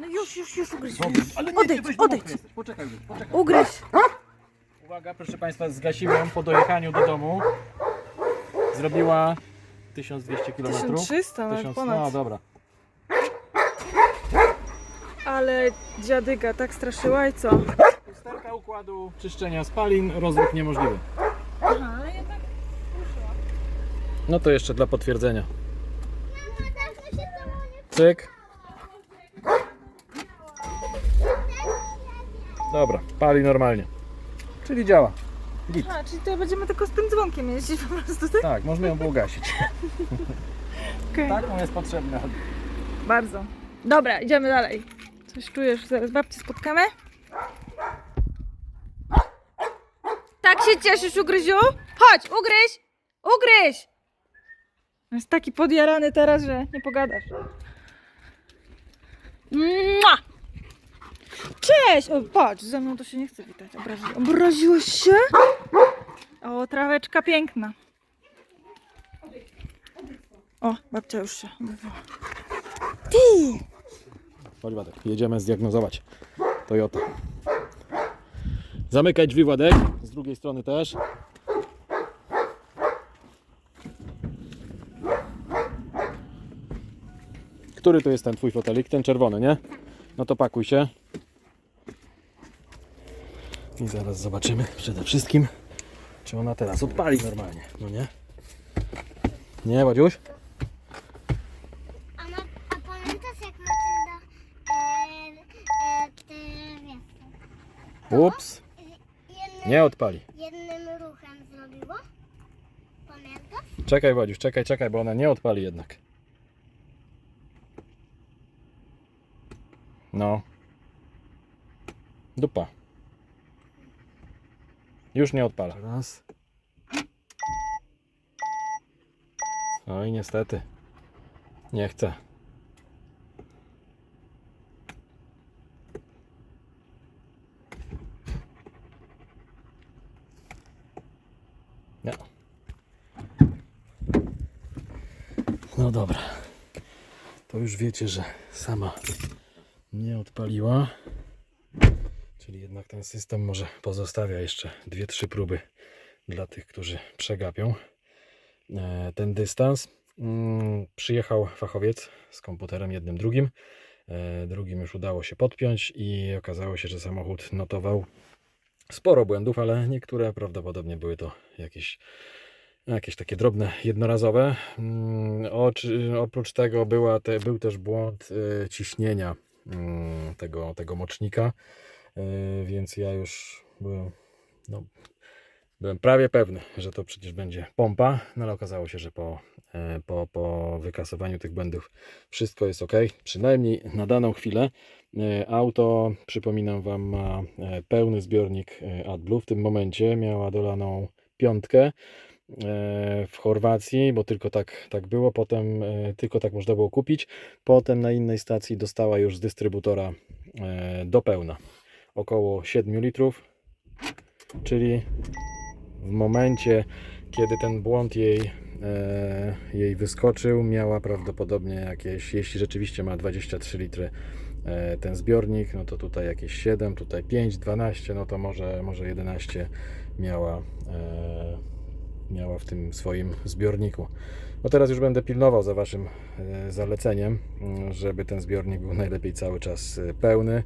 No już, już, już ugryź. Dobra, ale nie, Odejdź, weź, bo odejdź. mokry jesteś. Poczekaj, poczekaj. Ugryź. Uwaga, proszę Państwa, zgasiłem po dojechaniu do domu. Zrobiła 1200 km. 1300, nawet ponad. No dobra. Ale dziadyga tak straszyła i co? Usterka układu czyszczenia spalin, rozruch niemożliwy. Aha, ale jednak ruszyła. No to jeszcze dla potwierdzenia. Cyk. Dobra, pali normalnie. Czyli działa. Git. A, czyli to będziemy tylko z tym dzwonkiem jeździć po prostu, tak? Tak, można ją było gasić. Okej. Tak mu jest potrzebne. Bardzo. Dobra, idziemy dalej. Coś czujesz, zaraz babci spotkamy? Tak się cieszysz, ugryziu? Chodź, ugryź! Ugryź! Jest taki podjarany teraz, że nie pogadasz. Mua! Cześć! O, patrz, ze mną to się nie chce witać. Obrazi... Obraziłeś się? O, traweczka piękna. O, babcia już się obraziła. Ty! Chodź Władek, jedziemy zdiagnozować Toyota. Zamykaj drzwi Władek, z drugiej strony też. Który to jest ten twój fotelik? Ten czerwony, nie? No to pakuj się. I zaraz zobaczymy przede wszystkim, czy ona teraz odpali normalnie, no nie? Nie, Wadziuś? A, ma, a pamiętasz jak Matylda e, e, Ups, nie odpali. jednym ruchem zrobiła? Pamiętasz? Czekaj Wadziuś, czekaj, czekaj, bo ona nie odpali jednak. No. Dupa. Już nie odpala. Raz. No i niestety. Nie chce. Nie. No dobra. To już wiecie, że sama nie odpaliła. Czyli jednak ten system może pozostawia jeszcze dwie, trzy próby dla tych, którzy przegapią e, ten dystans. Mm, Przyjechał fachowiec z komputerem jednym, drugim. E, Drugim już udało się podpiąć i okazało się, że samochód notował sporo błędów, ale niektóre prawdopodobnie były to jakieś jakieś takie drobne, jednorazowe. Mm, Oprócz tego była te, był też błąd e, ciśnienia mm, tego, tego mocznika, więc ja już byłem, no, byłem prawie pewny, że to przecież będzie pompa, no ale okazało się, że po, e, po, po wykasowaniu tych błędów wszystko jest ok, przynajmniej na daną chwilę. E, Auto, przypominam Wam, ma e, pełny zbiornik e, AdBlue. W tym momencie miała dolaną piątkę e, w Chorwacji, bo tylko tak, tak było. Potem e, tylko tak można było kupić. Potem na innej stacji dostała już z dystrybutora e, do pełna około 7 litrów. Czyli w momencie, kiedy ten błąd jej, e, jej wyskoczył, miała prawdopodobnie jakieś, jeśli rzeczywiście ma 23 litry e, ten zbiornik, no to tutaj jakieś 7, tutaj 5, 12, no to może, może 11 miała, e, miała w tym swoim zbiorniku. No teraz już będę pilnował za Waszym e, zaleceniem, m, żeby ten zbiornik był najlepiej cały czas e, pełny.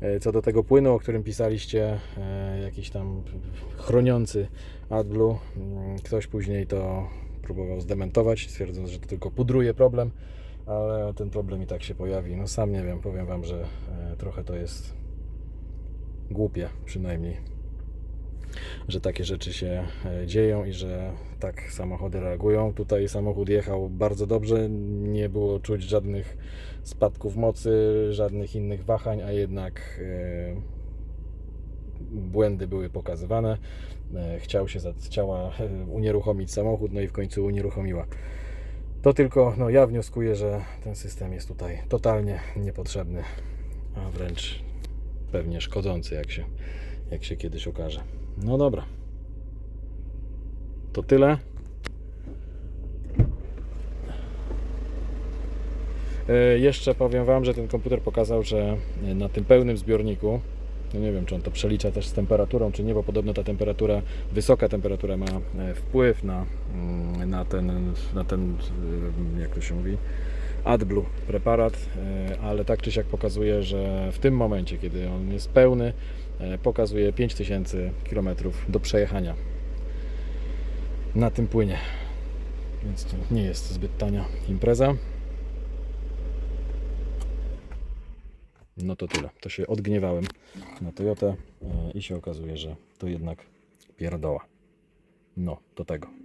E, Co do tego płynu, o którym pisaliście, jakiś tam chroniący AdBlue, mm, ktoś później to próbował zdementować, twierdząc, że to tylko pudruje problem, ale ten problem i tak się pojawi. No sam nie wiem, powiem Wam, że trochę to jest głupie przynajmniej, że takie rzeczy się e, dzieją i że tak samochody reagują. Tutaj samochód jechał bardzo dobrze, nie było czuć żadnych spadków mocy, żadnych innych wahań, a jednak e, błędy były pokazywane. E, Chciał się, chciała unieruchomić samochód, no i w końcu unieruchomiła. To tylko no, ja wnioskuję, że ten system jest tutaj totalnie niepotrzebny, a wręcz pewnie szkodzący, jak się, jak się kiedyś okaże. No dobra. To tyle. E, Jeszcze powiem Wam, że ten komputer pokazał, że na tym pełnym zbiorniku, no nie wiem czy on to przelicza też z temperaturą, czy nie, bo podobno ta temperatura, wysoka temperatura ma e, wpływ na, mm, na ten, na ten, e, jak to się mówi, AdBlue preparat, e, ale tak czy siak pokazuje, że w tym momencie, kiedy on jest pełny, e, pokazuje 5000 km do przejechania na tym płynie. Więc to nie jest zbyt tania impreza. No to tyle. To się odgniewałem na Toyotę e, i się okazuje, że to jednak pierdoła. No, do tego.